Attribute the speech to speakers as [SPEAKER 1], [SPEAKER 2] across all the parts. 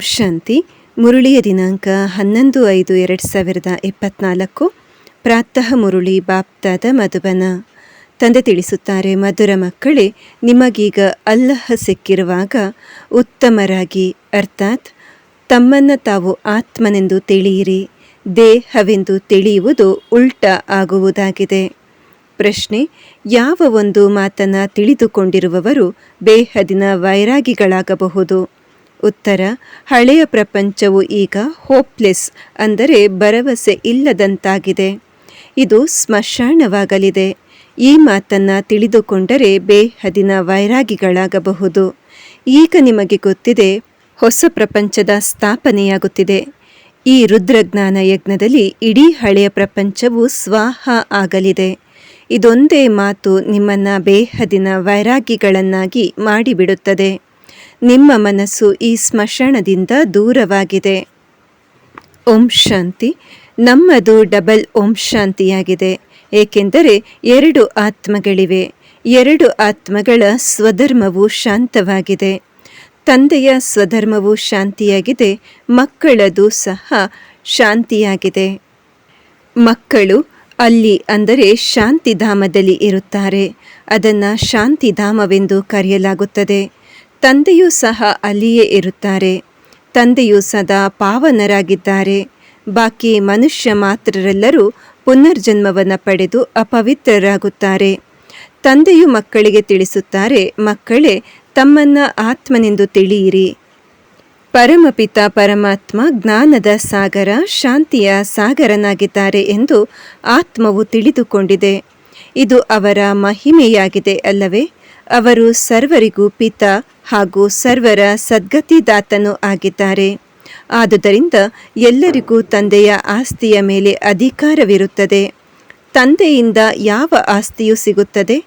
[SPEAKER 1] ಶಾಂತಿ. ಮುರುಳಿಯ ದಿನಾಂಕ ಹನ್ನೊಂದು ಐದು ಎರಡು ಸಾವಿರದ ಇಪ್ಪತ್ನಾಲ್ಕು. ಪ್ರಾತಃ ಮುರುಳಿ ಬಾಪ್ತಾದ ಮಧುಬನ. ತಂದೆ ತಿಳಿಸುತ್ತಾರೆ, ಮಧುರ ಮಕ್ಕಳೇ, ನಿಮಗೀಗ ಅಲ್ಲಹ ಸಿಕ್ಕಿರುವಾಗ ಉತ್ತಮರಾಗಿ, ಅರ್ಥಾತ್ ತಮ್ಮನ್ನು ತಾವು ಆತ್ಮನೆಂದು ತಿಳಿಯಿರಿ, ದೇಹವೆಂದು ತಿಳಿಯುವುದು ಉಲ್ಟ ಆಗುವುದಾಗಿದೆ. ಪ್ರಶ್ನೆ, ಯಾವ ಒಂದು ಮಾತನ್ನು ತಿಳಿದುಕೊಂಡಿರುವವರು ಬೇಹದಿನ ವೈರಾಗಿಗಳಾಗಬಹುದು? ಉತ್ತರ, ಹಳೆಯ ಪ್ರಪಂಚವು ಈಗ ಹೋಪ್ಲೆಸ್ ಅಂದರೆ ಭರವಸೆ ಇಲ್ಲದಂತಾಗಿದೆ. ಇದು ಸ್ಮಶಾನವಾಗಲಿದೆ. ಈ ಮಾತನ್ನು ತಿಳಿದುಕೊಂಡರೆ ಬೇಹದಿನ ವೈರಾಗಿಗಳಾಗಬಹುದು. ಈಗ ನಿಮಗೆ ಗೊತ್ತಿದೆ, ಹೊಸ ಪ್ರಪಂಚದ ಸ್ಥಾಪನೆಯಾಗುತ್ತಿದೆ. ಈ ರುದ್ರಜ್ಞಾನ ಯಜ್ಞದಲ್ಲಿ ಇಡೀ ಹಳೆಯ ಪ್ರಪಂಚವು ಸ್ವಾಹ ಆಗಲಿದೆ. ಇದೊಂದೇ ಮಾತು ನಿಮ್ಮನ್ನು ಬೇಹದಿನ ವೈರಾಗಿಗಳನ್ನಾಗಿ ಮಾಡಿಬಿಡುತ್ತದೆ. ನಿಮ್ಮ ಮನಸ್ಸು ಈ ಸ್ಮಶಾನದಿಂದ ದೂರವಾಗಿದೆ. ಓಂ ಶಾಂತಿ. ನಮ್ಮದು ಡಬಲ್ ಓಂ ಶಾಂತಿಯಾಗಿದೆ. ಏಕೆಂದರೆ ಎರಡು ಆತ್ಮಗಳಿವೆ. ಎರಡು ಆತ್ಮಗಳ ಸ್ವಧರ್ಮವು ಶಾಂತವಾಗಿದೆ. ತಂದೆಯ ಸ್ವಧರ್ಮವು ಶಾಂತಿಯಾಗಿದೆ. ಮಕ್ಕಳದು ಸಹ ಶಾಂತಿಯಾಗಿದೆ. ಮಕ್ಕಳು ಅಲ್ಲಿ ಅಂದರೆ ಶಾಂತಿಧಾಮದಲ್ಲಿ ಇರುತ್ತಾರೆ. ಅದನ್ನು ಶಾಂತಿಧಾಮವೆಂದು ಕರೆಯಲಾಗುತ್ತದೆ. ತಂದೆಯೂ ಸಹ ಅಲ್ಲಿಯೇ ಇರುತ್ತಾರೆ. ತಂದೆಯು ಸದಾ ಪಾವನರಾಗಿದ್ದಾರೆ. ಬಾಕಿ ಮನುಷ್ಯ ಮಾತ್ರರೆಲ್ಲರೂ ಪುನರ್ಜನ್ಮವನ್ನು ಪಡೆದು ಅಪವಿತ್ರರಾಗುತ್ತಾರೆ. ತಂದೆಯು ಮಕ್ಕಳಿಗೆ ತಿಳಿಸುತ್ತಾರೆ, ಮಕ್ಕಳೇ, ತಮ್ಮನ್ನ ಆತ್ಮನೆಂದು ತಿಳಿಯಿರಿ. ಪರಮಪಿತ ಪರಮಾತ್ಮ ಜ್ಞಾನದ ಸಾಗರ, ಶಾಂತಿಯ ಸಾಗರನಾಗಿದ್ದಾರೆ ಎಂದು ಆತ್ಮವು ತಿಳಿದುಕೊಂಡಿದೆ. ಇದು ಅವರ ಮಹಿಮೆಯಾಗಿದೆ ಅಲ್ಲವೇ? ಅವರು ಸರ್ವರಿಗೂ ಪಿತ ಹಾಗೂ ಸರ್ವರ ಸದ್ಗತಿದಾತನೂ ಆಗಿದ್ದಾರೆ. ಆದುದರಿಂದ ಎಲ್ಲರಿಗೂ ತಂದೆಯ ಆಸ್ತಿಯ ಮೇಲೆ ಅಧಿಕಾರವಿರುತ್ತದೆ. ತಂದೆಯಿಂದ ಯಾವ ಆಸ್ತಿಯೂ ಸಿಗುತ್ತದೆ?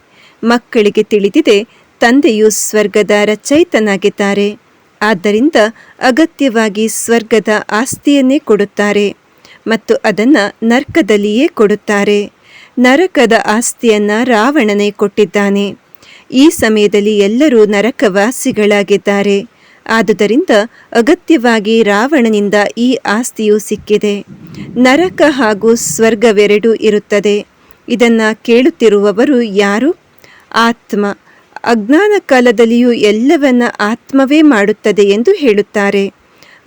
[SPEAKER 1] ಮಕ್ಕಳಿಗೆ ತಿಳಿದಿದೆ, ತಂದೆಯು ಸ್ವರ್ಗದ ರಚಯಿತನಾಗಿದ್ದಾರೆ. ಆದ್ದರಿಂದ ಅಗತ್ಯವಾಗಿ ಸ್ವರ್ಗದ ಆಸ್ತಿಯನ್ನೇ ಕೊಡುತ್ತಾರೆ ಮತ್ತು ಅದನ್ನು ನರ್ಕದಲ್ಲಿಯೇ ಕೊಡುತ್ತಾರೆ. ನರಕದ ಆಸ್ತಿಯನ್ನು ರಾವಣನೇ ಕೊಟ್ಟಿದ್ದಾನೆ. ಈ ಸಮಯದಲ್ಲಿ ಎಲ್ಲರೂ ನರಕವಾಸಿಗಳಾಗಿದ್ದಾರೆ. ಆದುದರಿಂದ ಅಗತ್ಯವಾಗಿ ರಾವಣನಿಂದ ಈ ಆಸ್ತಿಯು ಸಿಕ್ಕಿದೆ. ನರಕ ಹಾಗೂ ಸ್ವರ್ಗವೆರಡೂ ಇರುತ್ತದೆ. ಇದನ್ನು ಕೇಳುತ್ತಿರುವವರು ಯಾರು? ಆತ್ಮ. ಅಜ್ಞಾನ ಕಾಲದಲ್ಲಿಯೂ ಎಲ್ಲವನ್ನ ಆತ್ಮವೇ ಮಾಡುತ್ತದೆ ಎಂದು ಹೇಳುತ್ತಾರೆ.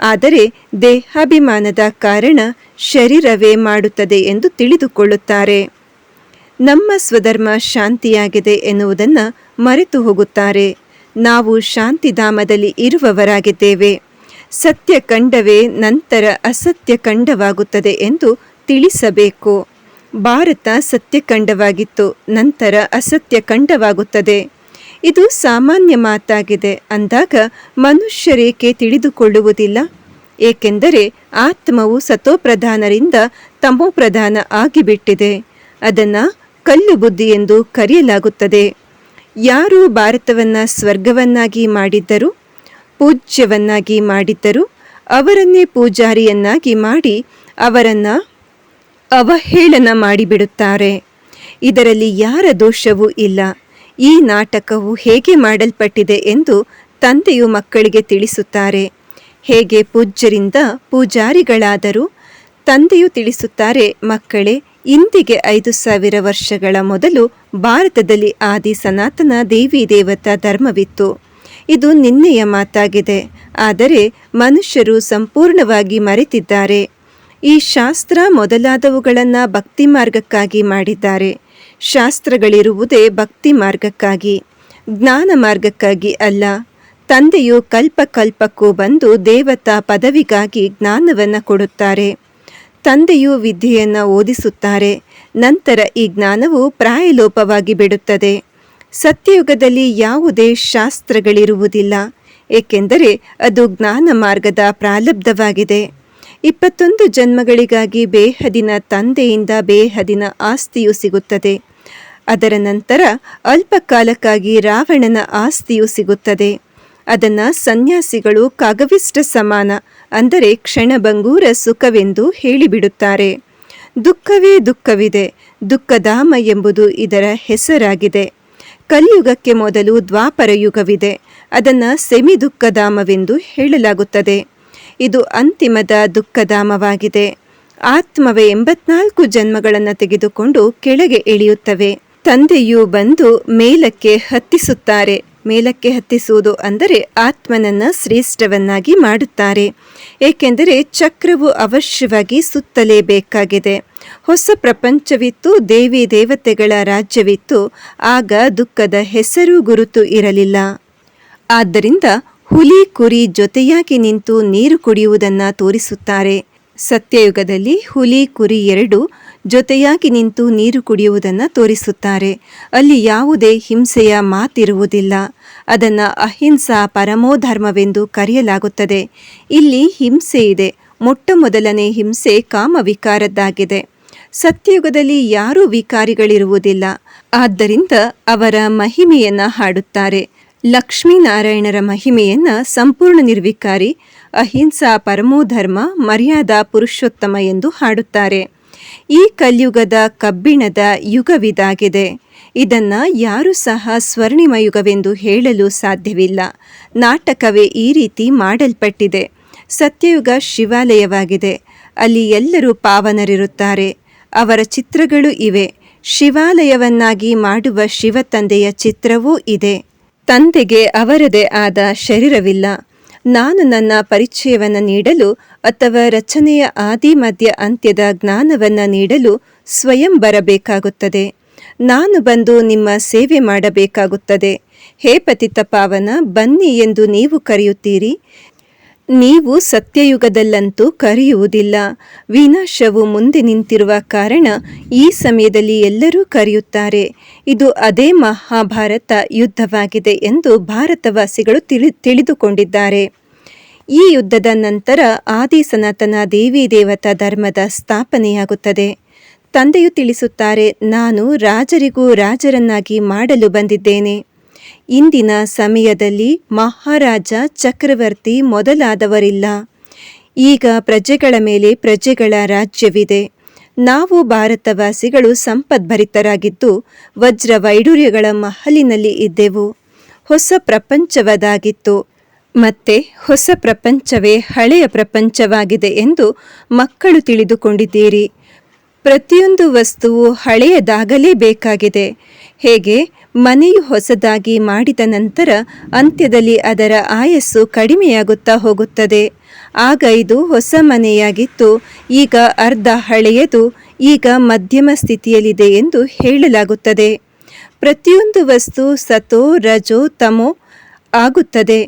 [SPEAKER 1] ಆದರೆ ದೇಹಾಭಿಮಾನದ ಕಾರಣ ಶರೀರವೇ ಮಾಡುತ್ತದೆ ಎಂದು ತಿಳಿದುಕೊಳ್ಳುತ್ತಾರೆ. ನಮ್ಮ ಸ್ವಧರ್ಮ ಶಾಂತಿಯಾಗಿದೆ ಎನ್ನುವುದನ್ನು ಮರೆತು ಹೋಗುತ್ತಾರೆ. ನಾವು ಶಾಂತಿಧಾಮದಲ್ಲಿ ಇರುವವರಾಗಿದ್ದೇವೆ. ಸತ್ಯ ಕಂಡವೇ ನಂತರ ಅಸತ್ಯ ಕಂಡವಾಗುತ್ತದೆ ಎಂದು ತಿಳಿಸಬೇಕು. ಭಾರತ ಸತ್ಯಖಂಡವಾಗಿತ್ತು ನಂತರ ಅಸತ್ಯ ಕಂಡವಾಗುತ್ತದೆ. ಇದು ಸಾಮಾನ್ಯ ಮಾತಾಗಿದೆ, ಅಂದಾಗ ಮನುಷ್ಯರೇಕೆ ತಿಳಿದುಕೊಳ್ಳುವುದಿಲ್ಲ? ಏಕೆಂದರೆ ಆತ್ಮವು ಸತೋಪ್ರಧಾನರಿಂದ ತಮೋಪ್ರಧಾನ ಆಗಿಬಿಟ್ಟಿದೆ. ಅದನ್ನು ಕಲ್ಲು ಬುದ್ಧಿ ಎಂದು ಕರೆಯಲಾಗುತ್ತದೆ. ಯಾರು ಭಾರತವನ್ನು ಸ್ವರ್ಗವನ್ನಾಗಿ ಮಾಡಿದ್ದರು? ಪೂಜ್ಯವನ್ನಾಗಿ ಮಾಡಿದ್ದರು? ಅವರನ್ನೇ ಪೂಜಾರಿಯನ್ನಾಗಿ ಮಾಡಿ ಅವರನ್ನು ಅವಹೇಳನ ಮಾಡಿಬಿಡುತ್ತಾರೆ. ಇದರಲ್ಲಿ ಯಾರ ದೋಷವೂ ಇಲ್ಲ. ಈ ನಾಟಕವು ಹೇಗೆ ಮಾಡಲ್ಪಟ್ಟಿದೆ ಎಂದು ತಂದೆಯು ಮಕ್ಕಳಿಗೆ ತಿಳಿಸುತ್ತಾರೆ. ಹೇಗೆ ಪೂಜ್ಯರಿಂದ ಪೂಜಾರಿಗಳಾದರೂ? ತಂದೆಯು ತಿಳಿಸುತ್ತಾರೆ, ಮಕ್ಕಳೇ ಇಂದಿಗೆ ಐದು ಸಾವಿರ ವರ್ಷಗಳ ಮೊದಲು ಭಾರತದಲ್ಲಿ ಆದಿ ಸನಾತನ ದೇವಿ ದೇವತಾ ಧರ್ಮವಿತ್ತು. ಇದು ನಿನ್ನೆಯ ಮಾತಾಗಿದೆ. ಆದರೆ ಮನುಷ್ಯರು ಸಂಪೂರ್ಣವಾಗಿ ಮರೆತಿದ್ದಾರೆ. ಈ ಶಾಸ್ತ್ರ ಮೊದಲಾದವುಗಳನ್ನು ಭಕ್ತಿ ಮಾರ್ಗಕ್ಕಾಗಿ ಮಾಡಿದ್ದಾರೆ. ಶಾಸ್ತ್ರಗಳಿರುವುದೇ ಭಕ್ತಿ ಮಾರ್ಗಕ್ಕಾಗಿ, ಜ್ಞಾನ ಮಾರ್ಗಕ್ಕಾಗಿ ಅಲ್ಲ. ತಂದೆಯು ಕಲ್ಪ ಕಲ್ಪಕ್ಕೂ ಬಂದು ದೇವತಾ ಪದವಿಗಾಗಿ ಜ್ಞಾನವನ್ನು ಕೊಡುತ್ತಾರೆ. ತಂದೆಯು ವಿದ್ಯೆಯನ್ನು ಓದಿಸುತ್ತಾರೆ, ನಂತರ ಈ ಜ್ಞಾನವು ಪ್ರಾಯಲೋಪವಾಗಿ ಬಿಡುತ್ತದೆ. ಸತ್ಯಯುಗದಲ್ಲಿ ಯಾವುದೇ ಶಾಸ್ತ್ರಗಳಿರುವುದಿಲ್ಲ, ಏಕೆಂದರೆ ಅದು ಜ್ಞಾನ ಮಾರ್ಗದ ಪ್ರಾಲಬ್ಧವಾಗಿದೆ. ಇಪ್ಪತ್ತೊಂದು ಜನ್ಮಗಳಿಗಾಗಿ ಬೇಹದಿನ ತಂದೆಯಿಂದ ಬೇಹದಿನ ಆಸ್ತಿಯು ಸಿಗುತ್ತದೆ. ಅದರ ನಂತರ ಅಲ್ಪ ಕಾಲಕ್ಕಾಗಿ ರಾವಣನ ಆಸ್ತಿಯು ಸಿಗುತ್ತದೆ. ಅದನ್ನು ಸನ್ಯಾಸಿಗಳು ಕಾಗವಿಷ್ಟ ಸಮಾನ ಅಂದರೆ ಕ್ಷಣಭಂಗೂರ ಸುಖವೆಂದು ಹೇಳಿಬಿಡುತ್ತಾರೆ. ದುಃಖವೇ ದುಃಖವಿದೆ, ದುಃಖಧಾಮ ಎಂಬುದು ಇದರ ಹೆಸರಾಗಿದೆ. ಕಲಿಯುಗಕ್ಕೆ ಮೊದಲು ದ್ವಾಪರ ಯುಗವಿದೆ, ಅದನ್ನು ಸೆಮಿ ದುಃಖಧಾಮವೆಂದು ಹೇಳಲಾಗುತ್ತದೆ. ಇದು ಅಂತಿಮದ ದುಃಖಧಾಮವಾಗಿದೆ. ಆತ್ಮವೇ ಎಂಬತ್ನಾಲ್ಕು ಜನ್ಮಗಳನ್ನು ತೆಗೆದುಕೊಂಡು ಕೆಳಗೆ ಇಳಿಯುತ್ತವೆ. ತಂದೆಯು ಬಂದು ಮೇಲಕ್ಕೆ ಹತ್ತಿಸುತ್ತಾರೆ. ಮೇಲಕ್ಕೆ ಹತ್ತಿಸುವುದು ಅಂದರೆ ಆತ್ಮನನ್ನ ಶ್ರೇಷ್ಠವನ್ನಾಗಿ ಮಾಡುತ್ತಾರೆ. ಏಕೆಂದರೆ ಚಕ್ರವು ಅವಶ್ಯವಾಗಿ ಸುತ್ತಲೇಬೇಕಾಗಿದೆ. ಹೊಸ ಪ್ರಪಂಚವಿತ್ತು, ದೇವಿ ದೇವತೆಗಳ ರಾಜ್ಯವಿತ್ತು, ಆಗ ದುಃಖದ ಹೆಸರು ಗುರುತು ಇರಲಿಲ್ಲ. ಆದ್ದರಿಂದ ಹುಲಿ ಕುರಿ ಜೊತೆಯಾಗಿ ನಿಂತು ನೀರು ಕುಡಿಯುವುದನ್ನು ತೋರಿಸುತ್ತಾರೆ. ಸತ್ಯಯುಗದಲ್ಲಿ ಹುಲಿ ಕುರಿ ಎರಡು ಜೊತೆಯಾಗಿ ನಿಂತು ನೀರು ಕುಡಿಯುವುದನ್ನು ತೋರಿಸುತ್ತಾರೆ. ಅಲ್ಲಿ ಯಾವುದೇ ಹಿಂಸೆಯ ಮಾತಿರುವುದಿಲ್ಲ. ಅದನ್ನು ಅಹಿಂಸಾ ಪರಮೋಧರ್ಮವೆಂದು ಕರೆಯಲಾಗುತ್ತದೆ. ಇಲ್ಲಿ ಹಿಂಸೆ ಇದೆ. ಮೊಟ್ಟ ಮೊದಲನೇ ಹಿಂಸೆ ಕಾಮವಿಕಾರದ್ದಾಗಿದೆ. ಸತ್ಯಯುಗದಲ್ಲಿ ಯಾರೂ ವಿಕಾರಿಗಳಿರುವುದಿಲ್ಲ. ಆದ್ದರಿಂದ ಅವರ ಮಹಿಮೆಯನ್ನ ಹಾಡುತ್ತಾರೆ. ಲಕ್ಷ್ಮೀನಾರಾಯಣರ ಮಹಿಮೆಯನ್ನ ಸಂಪೂರ್ಣ ನಿರ್ವಿಕಾರಿ, ಅಹಿಂಸಾ ಪರಮೋಧರ್ಮ, ಮರ್ಯಾದಾ ಪುರುಷೋತ್ತಮ ಎಂದು ಹಾಡುತ್ತಾರೆ. ಈ ಕಲಿಯುಗದ ಕಬ್ಬಿಣದ ಯುಗವಿದಾಗಿದೆ. ಇದನ್ನ ಯಾರು ಸಹ ಸ್ವರ್ಣಿಮಯುಗವೆಂದು ಹೇಳಲು ಸಾಧ್ಯವಿಲ್ಲ. ನಾಟಕವೇ ಈ ರೀತಿ ಮಾಡಲ್ಪಟ್ಟಿದೆ. ಸತ್ಯಯುಗ ಶಿವಾಲಯವಾಗಿದೆ. ಅಲ್ಲಿ ಎಲ್ಲರೂ ಪಾವನರಿರುತ್ತಾರೆ. ಅವರ ಚಿತ್ರಗಳು ಇವೆ. ಶಿವಾಲಯವನ್ನಾಗಿ ಮಾಡುವ ಶಿವ ತಂದೆಯ ಚಿತ್ರವೂ ಇದೆ. ತಂದೆಗೆ ಅವರದೇ ಆದ ಶರೀರವಿಲ್ಲ. ನಾನು ನನ್ನ ಪರಿಚಯವನ್ನು ನೀಡಲು ಅಥವಾ ರಚನೆಯ ಆದಿ ಮಧ್ಯ ಅಂತ್ಯದ ಜ್ಞಾನವನ್ನು ನೀಡಲು ಸ್ವಯಂ ಬರಬೇಕಾಗುತ್ತದೆ. ನಾನು ಬಂದು ನಿಮ್ಮ ಸೇವೆ ಮಾಡಬೇಕಾಗುತ್ತದೆ. ಹೇ ಪತಿತ ಪಾವನ ಬನ್ನಿ ಎಂದು ನೀವು ಕರೆಯುತ್ತೀರಿ. ನೀವು ಸತ್ಯಯುಗದಲ್ಲಂತೂ ಕರೆಯುವುದಿಲ್ಲ. ವಿನಾಶವು ಮುಂದೆ ನಿಂತಿರುವ ಕಾರಣ ಈ ಸಮಯದಲ್ಲಿ ಎಲ್ಲರೂ ಕರೆಯುತ್ತಾರೆ. ಇದು ಅದೇ ಮಹಾಭಾರತ ಯುದ್ಧವಾಗಿದೆ ಎಂದು ಭಾರತವಾಸಿಗಳು ತಿಳಿ, ತಿಳಿದುಕೊಂಡಿದ್ದಾರೆ. ಈ ಯುದ್ಧದ ನಂತರ ಆದಿ ಸನಾತನ ದೇವಿ ದೇವತಾ ಧರ್ಮದ ಸ್ಥಾಪನೆಯಾಗುತ್ತದೆ. ತಂದೆಯು ತಿಳಿಸುತ್ತಾರೆ, ನಾನು ರಾಜರಿಗೂ ರಾಜರನ್ನಾಗಿ ಮಾಡಲು ಬಂದಿದ್ದೇನೆ. ಇಂದಿನ ಸಮಯದಲ್ಲಿ ಮಹಾರಾಜ ಚಕ್ರವರ್ತಿ ಮೊದಲಾದವರಿಲ್ಲ. ಈಗ ಪ್ರಜೆಗಳ ಮೇಲೆ ಪ್ರಜೆಗಳ ರಾಜ್ಯವಿದೆ. ನಾವು ಭಾರತವಾಸಿಗಳು ಸಂಪದ್ಭರಿತರಾಗಿದ್ದು, ವಜ್ರ ವೈಡೂರ್ಯಗಳ ಮಹಲಿನಲ್ಲಿ ಇದ್ದೆವು. ಹೊಸ ಪ್ರಪಂಚವದಾಗಿತ್ತು. ಮತ್ತೆ ಹೊಸ ಪ್ರಪಂಚವೇ ಹಳೆಯ ಪ್ರಪಂಚವಾಗಿದೆ ಎಂದು ಮಕ್ಕಳು ತಿಳಿದುಕೊಂಡಿದ್ದೀರಿ. ಪ್ರತಿಯೊಂದು ವಸ್ತುವು ಹಳೆಯದಾಗಲೇ ಬೇಕಾಗಿದೆ. ಹೇಗೆ? ಮನೆಯು ಹೊಸದಾಗಿ ಮಾಡಿದ ನಂತರ ಅಂತ್ಯದಲ್ಲಿ ಅದರ ಆಯಸ್ಸು ಕಡಿಮೆಯಾಗುತ್ತಾ ಹೋಗುತ್ತದೆ. ಆಗ ಇದು ಹೊಸ ಮನೆಯಾಗಿತ್ತು. ಈಗ ಅರ್ಧ ಹಳೆಯದು, ಈಗ ಮಧ್ಯಮ ಸ್ಥಿತಿಯಲ್ಲಿದೆ ಎಂದು ಹೇಳಲಾಗುತ್ತದೆ. ಪ್ರತಿಯೊಂದು ವಸ್ತು ಸತೋ, ರಜೋ, ತಮೋ ಆಗುತ್ತದೆ.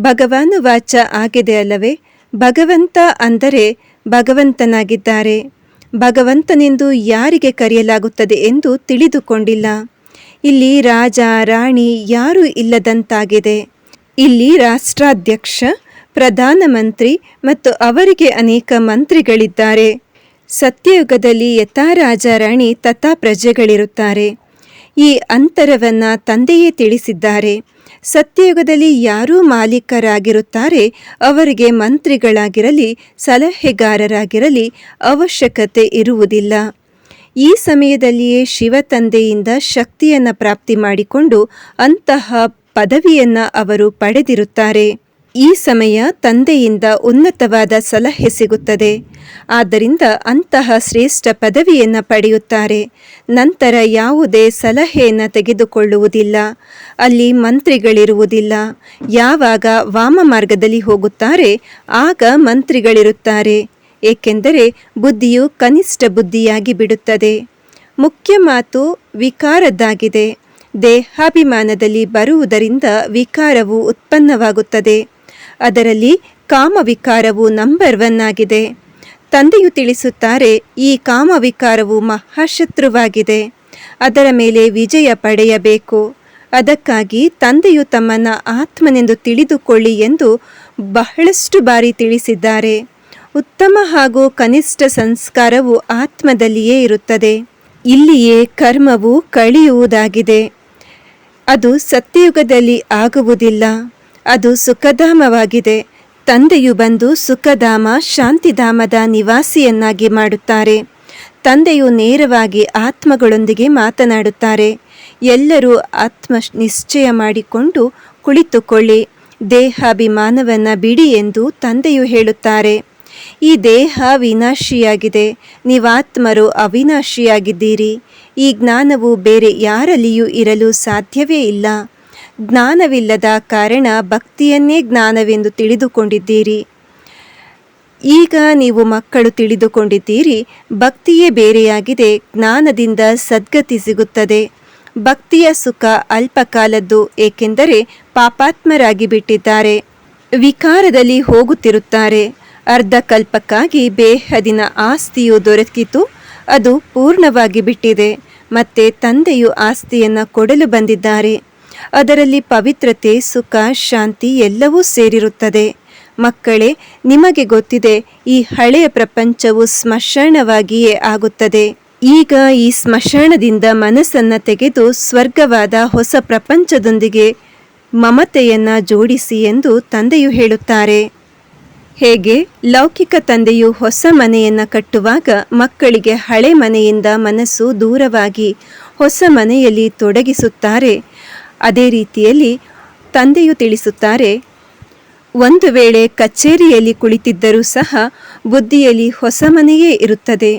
[SPEAKER 1] ಭಗವಾನು ವಾಚ ಆಗಿದೆ ಅಲ್ಲವೇ? ಭಗವಂತ ಅಂದರೆ ಭಗವಂತನಾಗಿದ್ದಾರೆ. ಭಗವಂತನೆಂದು ಯಾರಿಗೆ ಕರೆಯಲಾಗುತ್ತದೆ ಎಂದು ತಿಳಿದುಕೊಂಡಿಲ್ಲ. ಇಲ್ಲಿ ರಾಜ, ರಾಣಿ ಯಾರೂ ಇಲ್ಲದಂತಾಗಿದೆ. ಇಲ್ಲಿ ರಾಷ್ಟ್ರಾಧ್ಯಕ್ಷ ಪ್ರಧಾನಮಂತ್ರಿ ಮತ್ತು ಅವರಿಗೆ ಅನೇಕ ಮಂತ್ರಿಗಳಿದ್ದಾರೆ. ಸತ್ಯಯುಗದಲ್ಲಿ ಯಥಾ ರಾಜ ರಾಣಿ ತಥಾ ಪ್ರಜೆಗಳಿರುತ್ತಾರೆ. ಈ ಅಂತರವನ್ನ ತಂದೆಯೇ ತಿಳಿಸಿದ್ದಾರೆ. ಸತ್ಯಯುಗದಲ್ಲಿ ಯಾರೂ ಮಾಲೀಕರಾಗಿರುತ್ತಾರೆ, ಅವರಿಗೆ ಮಂತ್ರಿಗಳಾಗಿರಲಿ, ಸಲಹೆಗಾರರಾಗಿರಲಿ ಅವಶ್ಯಕತೆ ಇರುವುದಿಲ್ಲ. ಈ ಸಮಯದಲ್ಲಿಯೇ ಶಿವ ತಂದೆಯಿಂದ ಶಕ್ತಿಯನ್ನು ಪ್ರಾಪ್ತಿ ಮಾಡಿಕೊಂಡು ಅಂತಹ ಪದವಿಯನ್ನು ಅವರು ಪಡೆದಿರುತ್ತಾರೆ. ಈ ಸಮಯ ತಂದೆಯಿಂದ ಉನ್ನತವಾದ ಸಲಹೆ ಸಿಗುತ್ತದೆ. ಆದ್ದರಿಂದ ಅಂತಹ ಶ್ರೇಷ್ಠ ಪದವಿಯನ್ನು ಪಡೆಯುತ್ತಾರೆ. ನಂತರ ಯಾವುದೇ ಸಲಹೆಯನ್ನು ತೆಗೆದುಕೊಳ್ಳುವುದಿಲ್ಲ. ಅಲ್ಲಿ ಮಂತ್ರಿಗಳಿರುವುದಿಲ್ಲ. ಯಾವಾಗ ವಾಮ ಮಾರ್ಗದಲ್ಲಿ ಹೋಗುತ್ತಾರೆ, ಆಗ ಮಂತ್ರಿಗಳಿರುತ್ತಾರೆ. ಏಕೆಂದರೆ ಬುದ್ಧಿಯು ಕನಿಷ್ಠ ಬುದ್ಧಿಯಾಗಿ ಬಿಡುತ್ತದೆ. ಮುಖ್ಯ ಮಾತು ವಿಕಾರದ್ದಾಗಿದೆ. ದೇಹಾಭಿಮಾನದಲ್ಲಿ ಬರುವುದರಿಂದ ವಿಕಾರವು ಉತ್ಪನ್ನವಾಗುತ್ತದೆ. ಅದರಲ್ಲಿ ಕಾಮವಿಕಾರವು ನಂಬರ್ ಒನ್ ಆಗಿದೆ. ತಂದೆಯು ತಿಳಿಸುತ್ತಾರೆ, ಈ ಕಾಮವಿಕಾರವು ಮಹಾಶತ್ರುವಾಗಿದೆ. ಅದರ ಮೇಲೆ ವಿಜಯ ಪಡೆಯಬೇಕು. ಅದಕ್ಕಾಗಿ ತಂದೆಯು ತಮ್ಮನ್ನು ಆತ್ಮನೆಂದು ತಿಳಿದುಕೊಳ್ಳಿ ಎಂದು ಬಹಳಷ್ಟು ಬಾರಿ ತಿಳಿಸಿದ್ದಾರೆ. ಉತ್ತಮ ಹಾಗೂ ಕನಿಷ್ಠ ಸಂಸ್ಕಾರವು ಆತ್ಮದಲ್ಲಿಯೇ ಇರುತ್ತದೆ. ಇಲ್ಲಿಯೇ ಕರ್ಮವು ಕಳೆಯುವುದಾಗಿದೆ. ಅದು ಸತ್ಯಯುಗದಲ್ಲಿ ಆಗುವುದಿಲ್ಲ. ಅದು ಸುಖಧಾಮವಾಗಿದೆ. ತಂದೆಯು ಬಂದು ಸುಖಧಾಮ, ಶಾಂತಿಧಾಮದ ನಿವಾಸಿಯನ್ನಾಗಿ ಮಾಡುತ್ತಾರೆ. ತಂದೆಯು ನೇರವಾಗಿ ಆತ್ಮಗಳೊಂದಿಗೆ ಮಾತನಾಡುತ್ತಾರೆ. ಎಲ್ಲರೂ ಆತ್ಮ ನಿಶ್ಚಯ ಮಾಡಿಕೊಂಡು ಕುಳಿತುಕೊಳ್ಳಿ. ದೇಹಾಭಿಮಾನವನ್ನು ಬಿಡಿ ಎಂದು ತಂದೆಯು ಹೇಳುತ್ತಾರೆ. ಈ ದೇಹ ವಿನಾಶಿಯಾಗಿದೆ. ನೀವಾತ್ಮರು ಅವಿನಾಶಿಯಾಗಿದ್ದೀರಿ. ಈ ಜ್ಞಾನವು ಬೇರೆ ಯಾರಲ್ಲಿಯೂ ಇರಲು ಸಾಧ್ಯವೇ ಇಲ್ಲ. ಜ್ಞಾನವಿಲ್ಲದ ಕಾರಣ ಭಕ್ತಿಯನ್ನೇ ಜ್ಞಾನವೆಂದು ತಿಳಿದುಕೊಂಡಿದ್ದೀರಿ. ಈಗ ನೀವು ಮಕ್ಕಳು ತಿಳಿದುಕೊಂಡಿದ್ದೀರಿ, ಭಕ್ತಿಯೇ ಬೇರೆಯಾಗಿದೆ, ಜ್ಞಾನದಿಂದ ಸದ್ಗತಿ ಸಿಗುತ್ತದೆ. ಭಕ್ತಿಯ ಸುಖ ಅಲ್ಪಕಾಲದ್ದು, ಏಕೆಂದರೆ ಪಾಪಾತ್ಮರಾಗಿ ಬಿಟ್ಟಿದ್ದಾರೆ. ವಿಕಾರದಲ್ಲಿ ಹೋಗುತ್ತಿರುತ್ತಾರೆ. ಅರ್ಧಕಲ್ಪಕ್ಕಾಗಿ ಬೇಹದಿನ ಆಸ್ತಿಯು ದೊರಕಿತು, ಅದು ಪೂರ್ಣವಾಗಿ ಬಿಟ್ಟಿದೆ. ಮತ್ತೆ ತಂದೆಯು ಆಸ್ತಿಯನ್ನು ಕೊಡಲು ಬಂದಿದ್ದಾರೆ. ಅದರಲ್ಲಿ ಪವಿತ್ರತೆ, ಸುಖ, ಶಾಂತಿ ಎಲ್ಲವೂ ಸೇರಿರುತ್ತದೆ. ಮಕ್ಕಳೇ, ನಿಮಗೆ ಗೊತ್ತಿದೆ, ಈ ಹಳೆಯ ಪ್ರಪಂಚವು ಸ್ಮಶಾನವಾಗಿಯೇ ಆಗುತ್ತದೆ. ಈಗ ಈ ಸ್ಮಶಾನದಿಂದ ಮನಸ್ಸನ್ನ ತೆಗೆದು ಸ್ವರ್ಗವಾದ ಹೊಸ ಪ್ರಪಂಚದೊಂದಿಗೆ ಮಮತೆಯನ್ನ ಜೋಡಿಸಿ ಎಂದು ತಂದೆಯು ಹೇಳುತ್ತಾರೆ. ಹೇಗೆ? ಲೌಕಿಕ ತಂದೆಯು ಹೊಸ ಮನೆಯನ್ನ ಕಟ್ಟುವಾಗ ಮಕ್ಕಳಿಗೆ ಹಳೆ ಮನೆಯಿಂದ ಮನಸ್ಸು ದೂರವಾಗಿ ಹೊಸ ಮನೆಯಲ್ಲಿ ತೊಡಗಿಸುತ್ತಾರೆ. ಅದೇ ರೀತಿಯಲ್ಲಿ ತಂದೆಯು ತಿಳಿಸುತ್ತಾರೆ, ಒಂದು ವೇಳೆ ಕಚೇರಿಯಲ್ಲಿ ಕುಳಿತಿದ್ದರೂ ಸಹ ಬುದ್ಧಿಯಲ್ಲಿ ಹೊಸ ಮನೆಯೇ ಇರುತ್ತದೆ.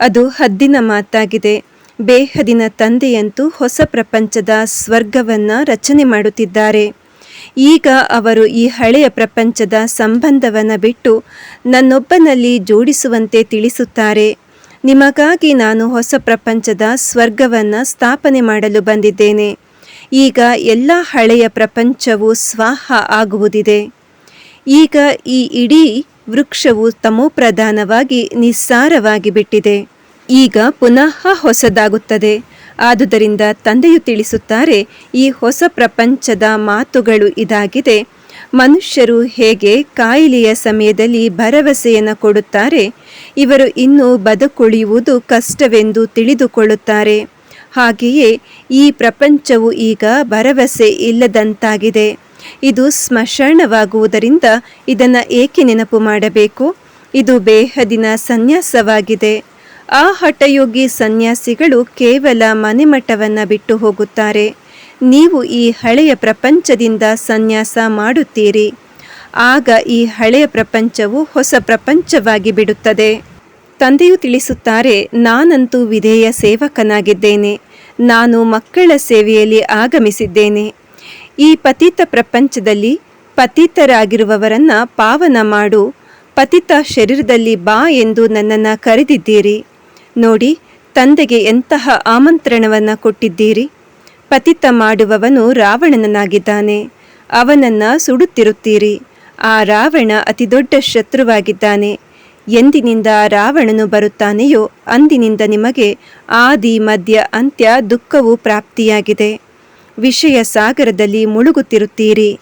[SPEAKER 1] ಅದು ಹದ್ದಿನ ಮಾತಾಗಿದೆ. ಬೇಹದಿನ ತಂದೆಯಂತೂ ಹೊಸ ಪ್ರಪಂಚದ ಸ್ವರ್ಗವನ್ನು ರಚನೆ ಮಾಡುತ್ತಿದ್ದಾರೆ. ಈಗ ಅವರು ಈ ಹಳೆಯ ಪ್ರಪಂಚದ ಸಂಬಂಧವನ್ನು ಬಿಟ್ಟು ನನ್ನೊಬ್ಬನಲ್ಲಿ ಜೋಡಿಸುವಂತೆ ತಿಳಿಸುತ್ತಾರೆ. ನಿಮಗಾಗಿ ನಾನು ಹೊಸ ಪ್ರಪಂಚದ ಸ್ವರ್ಗವನ್ನು ಸ್ಥಾಪನೆ ಮಾಡಲು ಬಂದಿದ್ದೇನೆ. ಈಗ ಎಲ್ಲ ಹಳೆಯ ಪ್ರಪಂಚವು ಸ್ವಾಹ ಆಗುವುದಿದೆ. ಈಗ ಈ ಇಡೀ ವೃಕ್ಷವು ತಮೋಪ್ರಧಾನವಾಗಿ ನಿಸ್ಸಾರವಾಗಿ ಬಿಟ್ಟಿದೆ. ಈಗ ಪುನಃ ಹೊಸದಾಗುತ್ತದೆ. ಆದುದರಿಂದ ತಂದೆಯು ತಿಳಿಸುತ್ತಾರೆ, ಈ ಹೊಸ ಪ್ರಪಂಚದ ಮಾತುಗಳು ಇದಾಗಿದೆ. ಮನುಷ್ಯರು ಹೇಗೆ ಕಾಯಿಲೆಯ ಸಮಯದಲ್ಲಿ ಭರವಸೆಯನ್ನು ಕೊಡುತ್ತಾರೆ, ಇವರು ಇನ್ನೂ ಬದುಕುಳಿಯುವುದು ಕಷ್ಟವೆಂದು ತಿಳಿದುಕೊಳ್ಳುತ್ತಾರೆ. ಹಾಗೆಯೇ ಈ ಪ್ರಪಂಚವು ಈಗ ಭರವಸೆ ಇಲ್ಲದಂತಾಗಿದೆ. ಇದು ಸ್ಮಶಾನವಾಗುವುದರಿಂದ ಇದನ್ನು ಏಕೆ ನೆನಪು ಮಾಡಬೇಕು? ಇದು ಬೇಹದಿನ ಸನ್ಯಾಸವಾಗಿದೆ. ಆ ಹಠಯೋಗಿ ಸನ್ಯಾಸಿಗಳು ಕೇವಲ ಮನೆಮಠವನ್ನು ಬಿಟ್ಟು ಹೋಗುತ್ತಾರೆ. ನೀವು ಈ ಹಳೆಯ ಪ್ರಪಂಚದಿಂದ ಸನ್ಯಾಸ ಮಾಡುತ್ತೀರಿ. ಆಗ ಈ ಹಳೆಯ ಪ್ರಪಂಚವು ಹೊಸ ಪ್ರಪಂಚವಾಗಿ ಬಿಡುತ್ತದೆ. ತಂದೆಯು ತಿಳಿಸುತ್ತಾರೆ, ನಾನಂತೂ ವಿಧೇಯ ಸೇವಕನಾಗಿದ್ದೇನೆ. ನಾನು ಮಕ್ಕಳ ಸೇವೆಯಲ್ಲಿ ಆಗಮಿಸಿದ್ದೇನೆ. ಈ ಪತಿತ ಪ್ರಪಂಚದಲ್ಲಿ ಪತಿತರಾಗಿರುವವರನ್ನು ಪಾವನ ಮಾಡು. ಪತಿತ ಶರೀರದಲ್ಲಿ ಬಾ ಎಂದು ನನ್ನನ್ನು ಕರೆದಿದ್ದೀರಿ. ನೋಡಿ, ತಂದೆಗೆ ಎಂತಹ ಆಮಂತ್ರಣವನ್ನು ಕೊಟ್ಟಿದ್ದೀರಿ. ಪತಿತ ಮಾಡುವವನು ರಾವಣನನಾಗಿದ್ದಾನೆ ಅವನನ್ನು ಸುಡುತ್ತಿರುತ್ತೀರಿ. ಆ ರಾವಣ ಅತಿದೊಡ್ಡ ಶತ್ರುವಾಗಿದ್ದಾನೆ. ಎಂದಿನಿಂದ ರಾವಣನು ಬರುತ್ತಾನೆಯೋ ಅಂದಿನಿಂದ ನಿಮಗೆ ಆದಿ ಮಧ್ಯ ಅಂತ್ಯ ದುಃಖವು ಪ್ರಾಪ್ತಿಯಾಗಿದೆ. ವಿಷಯ ಸಾಗರದಲ್ಲಿ ಮುಳುಗುತ್ತಿರುತ್ತೀರಿ.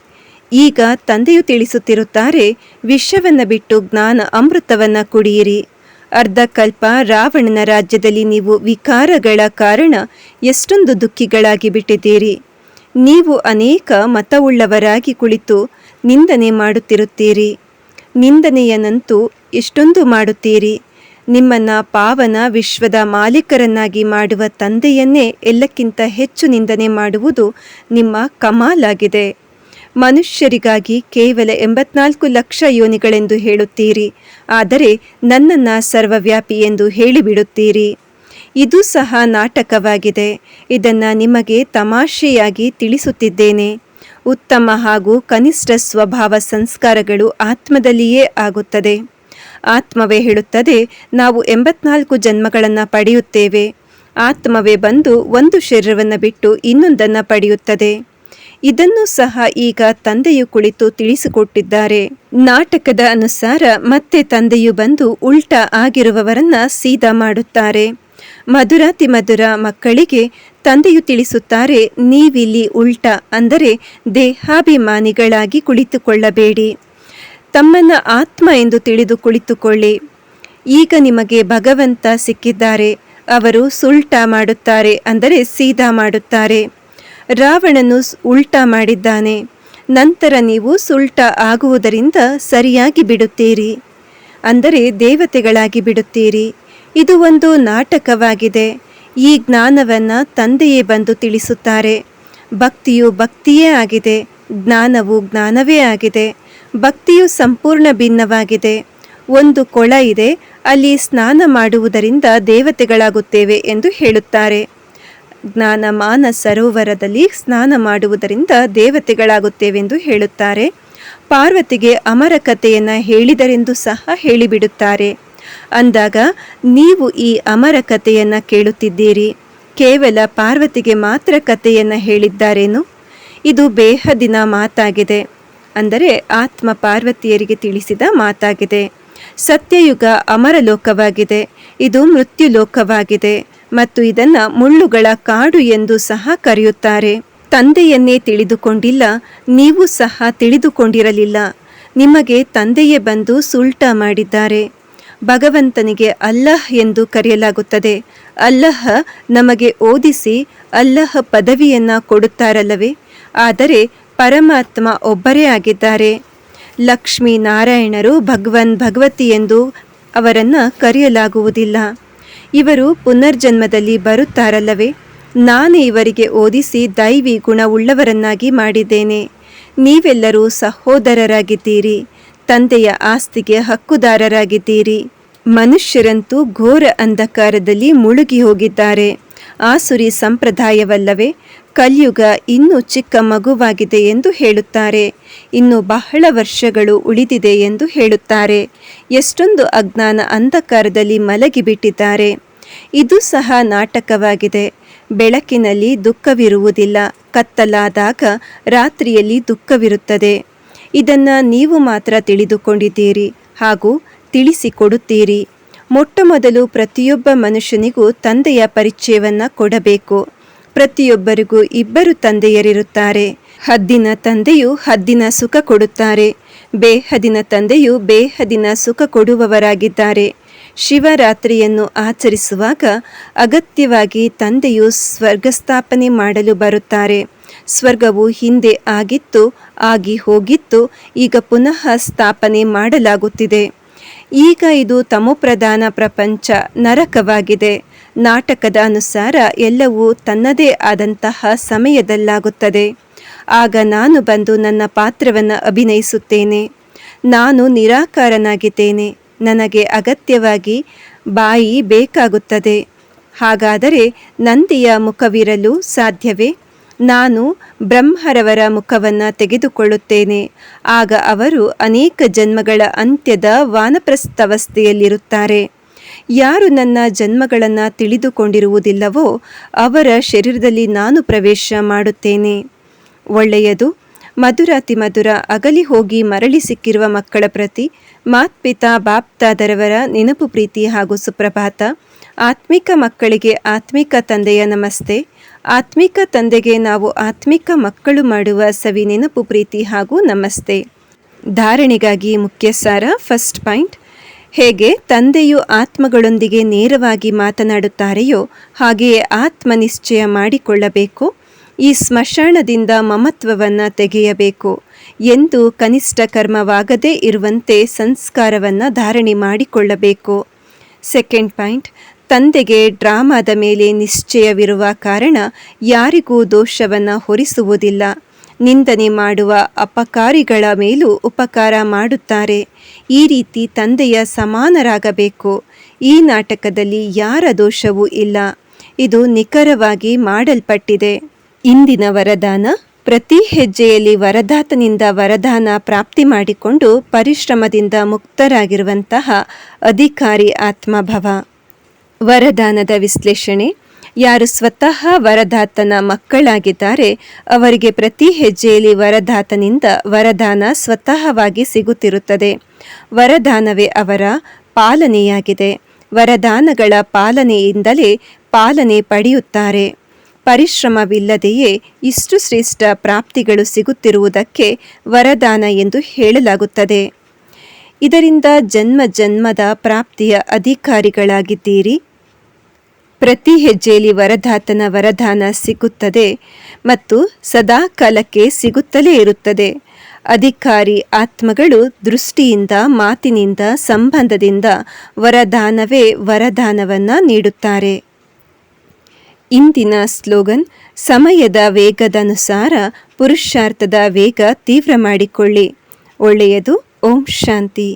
[SPEAKER 1] ಈಗ ತಂದೆಯು ತಿಳಿಸುತ್ತಿರುತ್ತಾರೆ, ವಿಷವನ್ನು ಬಿಟ್ಟು ಜ್ಞಾನ ಅಮೃತವನ್ನು ಕುಡಿಯಿರಿ. ಅರ್ಧಕಲ್ಪ ರಾವಣನ ರಾಜ್ಯದಲ್ಲಿ ನೀವು ವಿಕಾರಗಳ ಕಾರಣ ಎಷ್ಟೊಂದು ದುಃಖಿಗಳಾಗಿ ಬಿಟ್ಟಿದ್ದೀರಿ. ನೀವು ಅನೇಕ ಮತವುಳ್ಳವರಾಗಿ ಕುಳಿತು ನಿಂದನೆ ಮಾಡುತ್ತಿರುತ್ತೀರಿ. ನಿಂದನೆಯನ್ನಂತೂ ಎಷ್ಟೊಂದು ಮಾಡುತ್ತೀರಿ? ನಿಮ್ಮನ್ನ ಪಾವನ ವಿಶ್ವದ ಮಾಲೀಕರನ್ನಾಗಿ ಮಾಡುವ ತಂದೆಯನ್ನೇ ಎಲ್ಲಕ್ಕಿಂತ ಹೆಚ್ಚು ನಿಂದನೆ ಮಾಡುವುದು ನಿಮ್ಮ ಕಮಾಲಾಗಿದೆ. ಮನುಷ್ಯರಿಗಾಗಿ ಕೇವಲ ಎಂಬತ್ನಾಲ್ಕು ಲಕ್ಷ ಯೋನಿಗಳೆಂದು ಹೇಳುತ್ತೀರಿ. ಆದರೆ ನನ್ನನ್ನು ಸರ್ವವ್ಯಾಪಿ ಎಂದು ಹೇಳಿಬಿಡುತ್ತೀರಿ. ಇದು ಸಹ ನಾಟಕವಾಗಿದೆ. ಇದನ್ನು ನಿಮಗೆ ತಮಾಷೆಯಾಗಿ ತಿಳಿಸುತ್ತಿದ್ದೇನೆ. ಉತ್ತಮ ಹಾಗೂ ಕನಿಷ್ಠ ಸ್ವಭಾವ ಸಂಸ್ಕಾರಗಳು ಆತ್ಮದಲ್ಲಿಯೇ ಆಗುತ್ತದೆ. ಆತ್ಮವೇ ಹೇಳುತ್ತದೆ, ನಾವು ಎಂಬತ್ನಾಲ್ಕು ಜನ್ಮಗಳನ್ನು ಪಡೆಯುತ್ತೇವೆ. ಆತ್ಮವೇ ಬಂದು ಒಂದು ಶರೀರವನ್ನು ಬಿಟ್ಟು ಇನ್ನೊಂದನ್ನು ಪಡೆಯುತ್ತದೆ. ಇದನ್ನು ಸಹ ಈಗ ತಂದೆಯು ಕುಳಿತು ತಿಳಿಸಿಕೊಟ್ಟಿದ್ದಾರೆ. ನಾಟಕದ ಅನುಸಾರ ಮತ್ತೆ ತಂದೆಯು ಬಂದು ಉಲ್ಟಾ ಆಗಿರುವವರನ್ನ ಸೀದಾ ಮಾಡುತ್ತಾರೆ. ಮಧುರಾತಿ ಮಧುರ ಮಕ್ಕಳಿಗೆ ತಂದೆಯು ತಿಳಿಸುತ್ತಾರೆ, ನೀವಿಲ್ಲಿ ಉಲ್ಟಾ ಅಂದರೆ ದೇಹಾಭಿಮಾನಿಗಳಾಗಿ ಕುಳಿತುಕೊಳ್ಳಬೇಡಿ. ತಮ್ಮನ್ನ ಆತ್ಮ ಎಂದು ತಿಳಿದು ಕುಳಿತುಕೊಳ್ಳಿ. ಈಗ ನಿಮಗೆ ಭಗವಂತ ಸಿಕ್ಕಿದ್ದಾರೆ. ಅವರು ಸುಲ್ಟಾ ಮಾಡುತ್ತಾರೆ ಅಂದರೆ ಸೀದಾ ಮಾಡುತ್ತಾರೆ. ರಾವಣನು ಉಲ್ಟಾ ಮಾಡಿದ್ದಾನೆ. ನಂತರ ನೀವು ಸುಲ್ಟಾ ಆಗುವುದರಿಂದ ಸರಿಯಾಗಿ ಬಿಡುತ್ತೀರಿ. ಅಂದರೆ ದೇವತೆಗಳಾಗಿ ಬಿಡುತ್ತೀರಿ. ಇದು ಒಂದು ನಾಟಕವಾಗಿದೆ. ಈ ಜ್ಞಾನವನ್ನು ತಂದೆಯೇ ಬಂದು ತಿಳಿಸುತ್ತಾರೆ. ಭಕ್ತಿಯು ಭಕ್ತಿಯೇ ಆಗಿದೆ. ಜ್ಞಾನವು ಜ್ಞಾನವೇ ಆಗಿದೆ. ಭಕ್ತಿಯು ಸಂಪೂರ್ಣ ಭಿನ್ನವಾಗಿದೆ. ಒಂದು ಕೊಳ ಇದೆ, ಅಲ್ಲಿ ಸ್ನಾನ ಮಾಡುವುದರಿಂದ ದೇವತೆಗಳಾಗುತ್ತೇವೆ ಎಂದು ಹೇಳುತ್ತಾರೆ. ಜ್ಞಾನಮಾನ ಸರೋವರದಲ್ಲಿ ಸ್ನಾನ ಮಾಡುವುದರಿಂದ ದೇವತೆಗಳಾಗುತ್ತೇವೆಂದು ಹೇಳುತ್ತಾರೆ. ಪಾರ್ವತಿಗೆ ಅಮರ ಕಥೆಯನ್ನು ಹೇಳಿದರೆಂದು ಸಹ ಹೇಳಿಬಿಡುತ್ತಾರೆ. ಅಂದಾಗ, ನೀವು ಈ ಅಮರ ಕಥೆಯನ್ನು ಕೇಳುತ್ತಿದ್ದೀರಿ. ಕೇವಲ ಪಾರ್ವತಿಗೆ ಮಾತ್ರ ಕಥೆಯನ್ನು ಹೇಳಿದ್ದಾರೇನು? ಇದು ಬೇಹದಿನ ಮಾತಾಗಿದೆ. ಅಂದರೆ ಆತ್ಮ ಪಾರ್ವತಿಯರಿಗೆ ತಿಳಿಸಿದ ಮಾತಾಗಿದೆ. ಸತ್ಯಯುಗ ಅಮರ ಲೋಕವಾಗಿದೆ ಇದು ಮೃತ್ಯುಲೋಕವಾಗಿದೆ ಮತ್ತು ಇದನ್ನು ಮುಳ್ಳುಗಳ ಕಾಡು ಎಂದು ಸಹ ಕರೆಯುತ್ತಾರೆ. ತಂದೆಯನ್ನೇ ತಿಳಿದುಕೊಂಡಿಲ್ಲ, ನೀವು ಸಹ ತಿಳಿದುಕೊಂಡಿರಲಿಲ್ಲ. ನಿಮಗೆ ತಂದೆಯೇ ಬಂದು ಸುಲ್ಟ ಮಾಡಿದ್ದಾರೆ. ಭಗವಂತನಿಗೆ ಅಲ್ಲಹ್ ಎಂದು ಕರೆಯಲಾಗುತ್ತದೆ. ಅಲ್ಲಹ ನಮಗೆ ಓದಿಸಿ, ಅಲ್ಲಹ ಪದವಿಯನ್ನು ಕೊಡುತ್ತಾರಲ್ಲವೇ? ಆದರೆ ಪರಮಾತ್ಮ ಒಬ್ಬರೇ ಆಗಿದ್ದಾರೆ. ಲಕ್ಷ್ಮೀ ನಾರಾಯಣರು ಭಗವನ್ ಭಗವತಿ ಎಂದು ಅವರನ್ನು ಕರೆಯಲಾಗುವುದಿಲ್ಲ. ಇವರು ಪುನರ್ಜನ್ಮದಲ್ಲಿ ಬರುತ್ತಾರಲ್ಲವೇ? ನಾನು ಇವರಿಗೆ ಓದಿಸಿ ದೈವಿ ಗುಣವುಳ್ಳವರನ್ನಾಗಿ ಮಾಡಿದ್ದೇನೆ. ನೀವೆಲ್ಲರೂ ಸಹೋದರರಾಗಿದ್ದೀರಿ. ತಂದೆಯ ಆಸ್ತಿಗೆ ಹಕ್ಕುದಾರರಾಗಿದ್ದೀರಿ. ಮನುಷ್ಯರಂತೂ ಘೋರ ಅಂಧಕಾರದಲ್ಲಿ ಮುಳುಗಿ ಹೋಗಿದ್ದಾರೆ. ಆಸುರಿ ಸಂಪ್ರದಾಯವಲ್ಲವೇ? ಕಲಿಯುಗ ಇನ್ನೂ ಚಿಕ್ಕ ಮಗುವಾಗಿದೆ ಎಂದು ಹೇಳುತ್ತಾರೆ. ಇನ್ನು ಬಹಳ ವರ್ಷಗಳು ಉಳಿದಿದೆ ಎಂದು ಹೇಳುತ್ತಾರೆ. ಎಷ್ಟೊಂದು ಅಜ್ಞಾನ ಅಂಧಕಾರದಲ್ಲಿ ಮಲಗಿಬಿಟ್ಟಿದ್ದಾರೆ. ಇದು ಸಹ ನಾಟಕವಾಗಿದೆ. ಬೆಳಕಿನಲ್ಲಿ ದುಃಖವಿರುವುದಿಲ್ಲ. ಕತ್ತಲಾದಾಗ ರಾತ್ರಿಯಲ್ಲಿ ದುಃಖವಿರುತ್ತದೆ. ಇದನ್ನು ನೀವು ಮಾತ್ರ ತಿಳಿದುಕೊಂಡಿದ್ದೀರಿ. ಹಾಗೂ ತಿಳಿಸಿಕೊಡುತ್ತೀರಿ. ಮೊಟ್ಟ ಮೊದಲು ಪ್ರತಿಯೊಬ್ಬ ಮನುಷ್ಯನಿಗೂ ತಂದೆಯ ಪರಿಚಯವನ್ನು ಕೊಡಬೇಕು. ಪ್ರತಿಯೊಬ್ಬರಿಗೂ ಇಬ್ಬರು ತಂದೆಯರಿರುತ್ತಾರೆ. ಹದ್ದಿನ ತಂದೆಯು ಹದ್ದಿನ ಸುಖ ಕೊಡುತ್ತಾರೆ. ಬೇಹದಿನ ತಂದೆಯು ಬೇಹದಿನ ಸುಖ ಕೊಡುವವರಾಗಿದ್ದಾರೆ. ಶಿವರಾತ್ರಿಯನ್ನು ಆಚರಿಸುವಾಗ ಅಗತ್ಯವಾಗಿ ತಂದೆಯು ಸ್ವರ್ಗಸ್ಥಾಪನೆ ಮಾಡಲು ಬರುತ್ತಾರೆ. ಸ್ವರ್ಗವು ಹಿಂದೆ ಆಗಿತ್ತು, ಆಗಿ ಹೋಗಿತ್ತು, ಈಗ ಪುನಃ ಸ್ಥಾಪನೆ ಮಾಡಲಾಗುತ್ತಿದೆ. ಈಗ ಇದು ತಮೋಪ್ರಧಾನ ಪ್ರಪಂಚ ನರಕವಾಗಿದೆ. ನಾಟಕದ ಅನುಸಾರ ಎಲ್ಲವೂ ತನ್ನದೇ ಆದಂತಹ ಸಮಯದಲ್ಲಾಗುತ್ತದೆ. ಆಗ ನಾನು ಬಂದು ನನ್ನ ಪಾತ್ರವನ್ನು ಅಭಿನಯಿಸುತ್ತೇನೆ. ನಾನು ನಿರಾಕಾರನಾಗಿದ್ದೇನೆ. ನನಗೆ ಅಗತ್ಯವಾಗಿ ಬಾಯಿ ಬೇಕಾಗುತ್ತದೆ. ಹಾಗಾದರೆ ನಂದಿಯ ಮುಖವಿರಲು ಸಾಧ್ಯವೇ? ನಾನು ಬ್ರಹ್ಮರವರ ಮುಖವನ್ನು ತೆಗೆದುಕೊಳ್ಳುತ್ತೇನೆ. ಆಗ ಅವರು ಅನೇಕ ಜನ್ಮಗಳ ಅಂತ್ಯದ ವಾನಪ್ರಸ್ಥವಸ್ಥೆಯಲ್ಲಿರುತ್ತಾರೆ. ಯಾರು ನನ್ನ ಜನ್ಮಗಳನ್ನು ತಿಳಿದುಕೊಂಡಿರುವುದಿಲ್ಲವೋ ಅವರ ಶರೀರದಲ್ಲಿ ನಾನು ಪ್ರವೇಶ ಮಾಡುತ್ತೇನೆ. ಒಳ್ಳೆಯದು, ಮಧುರಾತಿ ಮಧುರ ಅಗಲಿ ಹೋಗಿ ಮರಳಿ ಸಿಕ್ಕಿರುವ ಮಕ್ಕಳ ಪ್ರತಿ, ಮಾತ್ಪಿತಾ ಬಾಪ್ತಾದರವರ ನೆನಪು ಪ್ರೀತಿ ಹಾಗೂ ಸುಪ್ರಭಾತ, ಆತ್ಮಿಕ ಮಕ್ಕಳಿಗೆ ಆತ್ಮಿಕ ತಂದೆಯ ನಮಸ್ತೆ, ಆತ್ಮಿಕ ತಂದೆಗೆ ನಾವು ಆತ್ಮಿಕ ಮಕ್ಕಳು ಮಾಡುವ ಸವಿ ನೆನಪು ಪ್ರೀತಿ ಹಾಗೂ ನಮಸ್ತೆ. ಧಾರಣೆಗಾಗಿ ಮುಖ್ಯ ಸಾರ ಫಸ್ಟ್ ಪಾಯಿಂಟ್. ಹೇಗೆ ತಂದೆಯು ಆತ್ಮಗಳೊಂದಿಗೆ ನೇರವಾಗಿ ಮಾತನಾಡುತ್ತಾರೆಯೋ ಹಾಗೆಯೇ ಆತ್ಮ ನಿಶ್ಚಯ ಮಾಡಿಕೊಳ್ಳಬೇಕು. ಈ ಸ್ಮಶಾನದಿಂದ ಮಮತ್ವವನ್ನು ತೆಗೆಯಬೇಕು ಎಂದು ಕನಿಷ್ಠ ಕರ್ಮವಾಗದೇ ಇರುವಂತೆ ಸಂಸ್ಕಾರವನ್ನು ಧಾರಣೆ ಮಾಡಿಕೊಳ್ಳಬೇಕು. ಸೆಕೆಂಡ್ ಪಾಯಿಂಟ್, ತಂದೆಗೆ ಡ್ರಾಮಾದ ಮೇಲೆ ನಿಶ್ಚಯವಿರುವ ಕಾರಣ ಯಾರಿಗೂ ದೋಷವನ್ನು ಹೊರಿಸುವುದಿಲ್ಲ. ನಿಂದನೆ ಮಾಡುವ ಅಪಕಾರಿಗಳ ಮೇಲೂ ಉಪಕಾರ ಮಾಡುತ್ತಾರೆ. ಈ ರೀತಿ ತಂದೆಯ ಸಮಾನರಾಗಬೇಕು. ಈ ನಾಟಕದಲ್ಲಿ ಯಾರ ದೋಷವೂ ಇಲ್ಲ. ಇದು ನಿಖರವಾಗಿ ಮಾಡಲ್ಪಟ್ಟಿದೆ. ಇಂದಿನ ವರದಾನ ಪ್ರತಿ ಹೆಜ್ಜೆಯಲ್ಲಿ ವರದಾತನಿಂದ ವರದಾನ ಪ್ರಾಪ್ತಿ ಮಾಡಿಕೊಂಡು ಪರಿಶ್ರಮದಿಂದ ಮುಕ್ತರಾಗಿರುವಂತಹ ಅಧಿಕಾರಿ ಆತ್ಮಭವ. ವರದಾನದ ವಿಶ್ಲೇಷಣೆ ಯಾರು ಸ್ವತಃ ವರದಾತನ ಮಕ್ಕಳಾಗಿದ್ದಾರೆ, ಅವರಿಗೆ ಪ್ರತಿ ಹೆಜ್ಜೆಯಲ್ಲಿ ವರದಾತನಿಂದ ವರದಾನ ಸ್ವತಃವಾಗಿ ಸಿಗುತ್ತಿರುತ್ತದೆ. ವರದಾನವೇ ಅವರ ಪಾಲನೆಯಾಗಿದೆ. ವರದಾನಗಳ ಪಾಲನೆಯಿಂದಲೇ ಪಾಲನೆ ಪಡೆಯುತ್ತಾರೆ. ಪರಿಶ್ರಮವಿಲ್ಲದೆಯೇ ಇಷ್ಟು ಶ್ರೇಷ್ಠ ಪ್ರಾಪ್ತಿಗಳು ಸಿಗುತ್ತಿರುವುದಕ್ಕೆ ವರದಾನ ಎಂದು ಹೇಳಲಾಗುತ್ತದೆ. ಇದರಿಂದ ಜನ್ಮ ಜನ್ಮದ ಪ್ರಾಪ್ತಿಯ ಅಧಿಕಾರಿಗಳಾಗಿದ್ದೀರಿ. ಪ್ರತಿ ಹೆಜ್ಜೆಯಲ್ಲಿ ವರದಾತನ ವರದಾನ ಸಿಗುತ್ತದೆ ಮತ್ತು ಸದಾ ಕಾಲಕ್ಕೆ ಸಿಗುತ್ತಲೇ ಇರುತ್ತದೆ. ಅಧಿಕಾರಿ ಆತ್ಮಗಳು ದೃಷ್ಟಿಯಿಂದ, ಮಾತಿನಿಂದ, ಸಂಬಂಧದಿಂದ ವರದಾನವೇ ವರದಾನವನ್ನು ನೀಡುತ್ತಾರೆ. ಇಂದಿನ ಸ್ಲೋಗನ್, ಸಮಯದ ವೇಗದನುಸಾರ ಪುರುಷಾರ್ಥದ ವೇಗ ತೀವ್ರ ಮಾಡಿಕೊಳ್ಳಿ. ಒಳ್ಳೆಯದು, ಓಂ ಶಾಂತಿ.